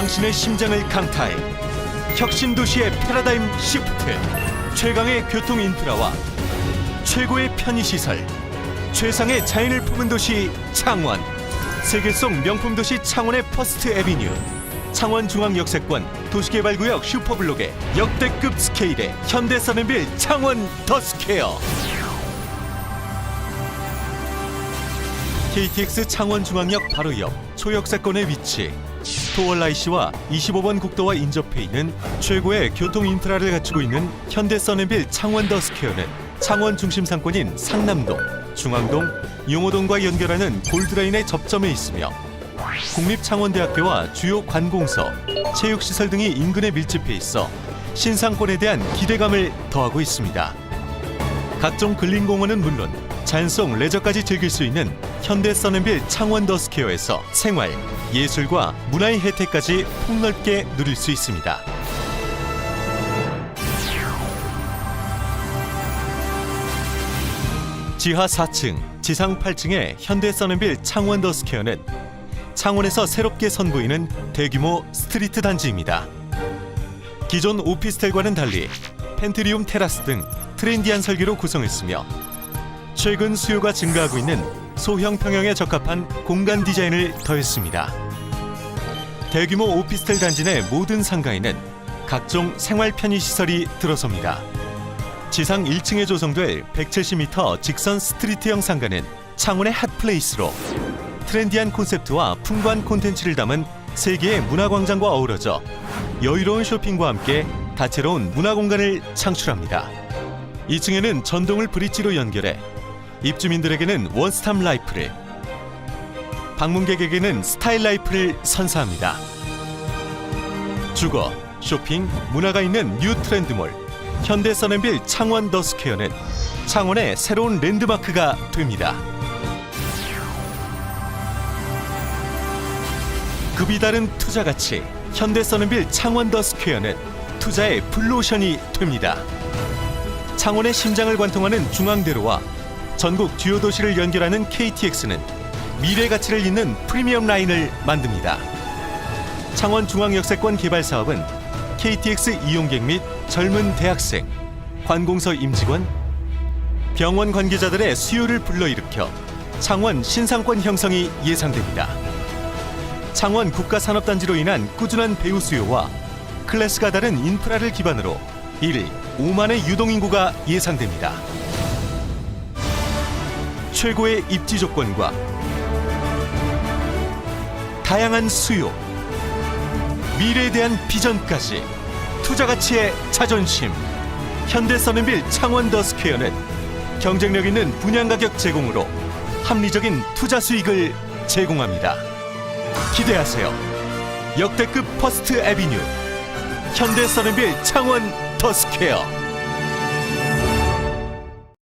당신의 심장을 강타해 혁신 도시의 패러다임 시프트 최강의 교통 인프라와 최고의 편의 시설 최상의 자연을 품은 도시 창원 세계 속 명품 도시 창원의 퍼스트 에비뉴 창원 중앙역세권 도시개발구역 슈퍼블록의 역대급 스케일의 현대서는빌 창원 더스케어. KTX 창원중앙역 바로 옆 초역세권의 위치 토월라이 시와 25번 국도와 인접해 있는 최고의 교통 인프라를 갖추고 있는 현대서는빌 창원 더스케어는 창원 중심 상권인 상남동, 중앙동, 용호동과 연결하는 골드라인의 접점에 있으며 국립창원대학교와 주요 관공서, 체육시설 등이 인근에 밀집해 있어 신상권에 대한 기대감을 더하고 있습니다. 각종 근린공원은 물론 잔송 레저까지 즐길 수 있는 현대 써낸빌 창원 더스케어에서 생활, 예술과 문화의 혜택까지 폭넓게 누릴 수 있습니다. 지하 4층, 지상 8층의 현대 써낸빌 창원 더스케어는 창원에서 새롭게 선보이는 대규모 스트리트 단지입니다. 기존 오피스텔과는 달리 펜트리움 테라스 등 트렌디한 설계로 구성했으며 최근 수요가 증가하고 있는 소형 평형에 적합한 공간 디자인을 더했습니다. 대규모 오피스텔 단지 내 모든 상가에는 각종 생활 편의 시설이 들어섭니다. 지상 1층에 조성될 170m 직선 스트리트형 상가는 창원의 핫플레이스로 트렌디한 콘셉트와 풍부한 콘텐츠를 담은 세계의 문화광장과 어우러져 여유로운 쇼핑과 함께 다채로운 문화 공간을 창출합니다. 2층에는 전동을 브릿지로 연결해 입주민들에게는 원스탑 라이프를 방문객에게는 스타일 라이프를 선사합니다. 주거, 쇼핑, 문화가 있는 뉴 트렌드몰 현대 서넨빌 창원 더스퀘어는 창원의 새로운 랜드마크가 됩니다. 급이 다른 투자 가치 현대 서넨빌 창원 더스퀘어는 투자의 블루오션이 됩니다. 창원의 심장을 관통하는 중앙대로와 전국 주요 도시를 연결하는 KTX는 미래 가치를 잇는 프리미엄 라인을 만듭니다. 창원 중앙역세권 개발 사업은 KTX 이용객 및 젊은 대학생, 관공서 임직원, 병원 관계자들의 수요를 불러일으켜 창원 신상권 형성이 예상됩니다. 창원 국가산업단지로 인한 꾸준한 배우 수요와 클래스가 다른 인프라를 기반으로 일 5만의 유동인구가 예상됩니다. 최고의 입지 조건과 다양한 수요, 미래에 대한 비전까지 투자 가치의 자존심. 현대 서는빌 창원 더스퀘어는 경쟁력 있는 분양 가격 제공으로 합리적인 투자 수익을 제공합니다. 기대하세요. 역대급 퍼스트 에비뉴 현대 서는빌 창원 더스퀘어.